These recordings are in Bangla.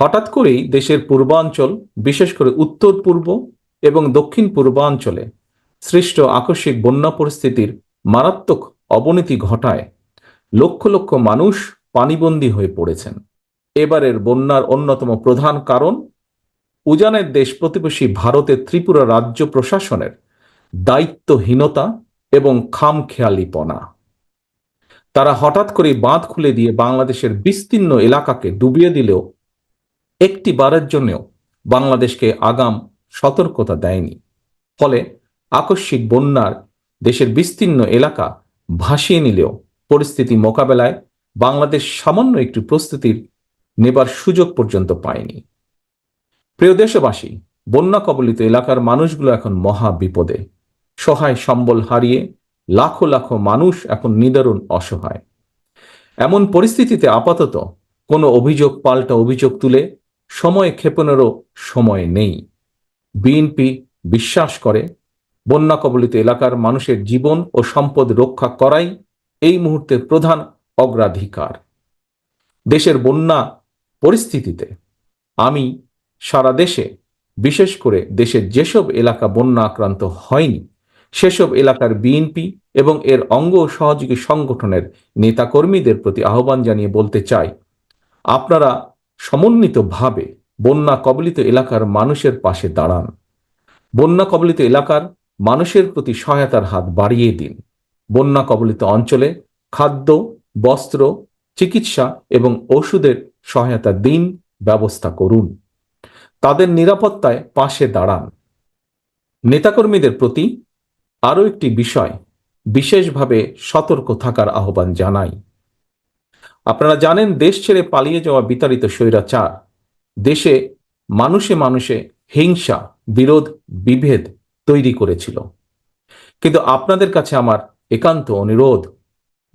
হঠাৎ করেই দেশের পূর্বাঞ্চল, বিশেষ করে উত্তর পূর্ব এবং দক্ষিণ পূর্বাঞ্চলে সৃষ্ট আকস্মিক বন্যা পরিস্থিতির মারাত্মক অবনতি ঘটায়। লক্ষ লক্ষ মানুষ পানিবন্দী হয়ে পড়েছেন। এবারের বন্যার অন্যতম প্রধান কারণ, উজানের দেশ প্রতিবেশী ভারতের ত্রিপুরা রাজ্য প্রশাসনের দায়িত্বহীনতা এবং খামখেয়ালিপনা। তারা হঠাৎ করে বাঁধ খুলে দিয়ে বাংলাদেশের বিস্তীর্ণ এলাকাকে ডুবিয়ে দিলেও একটি বারের জন্যও বাংলাদেশকে আগাম সতর্কতা দেয়নি। ফলে আকস্মিক বন্যার দেশের বিস্তীর্ণ এলাকা ভাসিয়ে নিলেও পরিস্থিতি মোকাবেলায় বাংলাদেশ সামান্য একটি প্রস্তুতির নেবার সুযোগ পর্যন্ত পায়নি। প্রিয় দেশবাসী, বন্যা কবলিত এলাকার মানুষগুলো এখন মহা বিপদে। সহায় সম্বল হারিয়ে লাখো লাখো মানুষ এখন নিদারুণ অসহায়। এমন পরিস্থিতিতে আপাতত কোনো অভিযোগ, পাল্টা অভিযোগ তুলে সময় ক্ষেপণেরও সময় নেই। বিএনপি বিশ্বাস করে, বন্যা কবলিত এলাকার মানুষের জীবন ও সম্পদ রক্ষা করাই এই মুহূর্তের প্রধান অগ্রাধিকার। দেশের বন্যা পরিস্থিতিতে আমি সারা দেশে, বিশেষ করে দেশের যেসব এলাকা বন্যা আক্রান্ত হয়নি, সেসব এলাকার বিএনপি এবং এর অঙ্গ সহযোগী সংগঠনের নেতাকর্মীদের প্রতি আহ্বান জানিয়ে বলতে চাই, আপনারা সমন্বিতভাবে বন্যা কবলিত এলাকার মানুষের পাশে দাঁড়ান। বন্যা কবলিত এলাকার মানুষের প্রতি সহায়তার হাত বাড়িয়ে দিন। বন্যা কবলিত অঞ্চলে খাদ্য, বস্ত্র, চিকিৎসা এবং ওষুধের সহায়তা দিন, ব্যবস্থা করুন। তাদের নিরাপত্তায় পাশে দাঁড়ান। নেতাকর্মীদের প্রতি আরও একটি বিষয় বিশেষভাবে সতর্ক থাকার আহ্বান জানাই। আপনারা জানেন, দেশ ছেড়ে পালিয়ে যাওয়া বিতাড়িত স্বৈরাচার। দেশে মানুষে মানুষে হিংসা, বিরোধ, বিভেদ তৈরি করেছিল। কিন্তু আপনাদের কাছে আমার একান্ত অনুরোধ,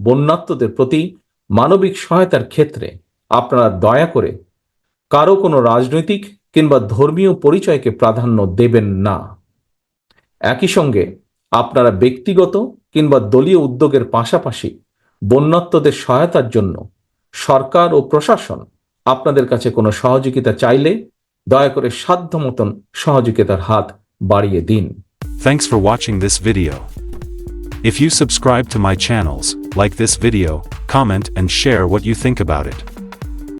বন্যাত্মদের প্রতি মানবিক সহায়তার ক্ষেত্রে আপনারা দয়া করে কারও কোনো রাজনৈতিক কিংবা ধর্মীয় পরিচয়কে প্রাধান্য দেবেন না। একই সঙ্গে আপনারা ব্যক্তিগত কিংবা দলীয় উদ্যোগের পাশাপাশি বন্যাত্মদের সহায়তার জন্য সরকার ও প্রশাসন আপনাদের কাছে কোনো সহযোগিতা চাইলে দয়া করে সাধ্য মতন সহযোগিতার হাত বাড়িয়ে দিন Thanks for watching this video. If you subscribe to my channels, like this video, comment and share what you think about it.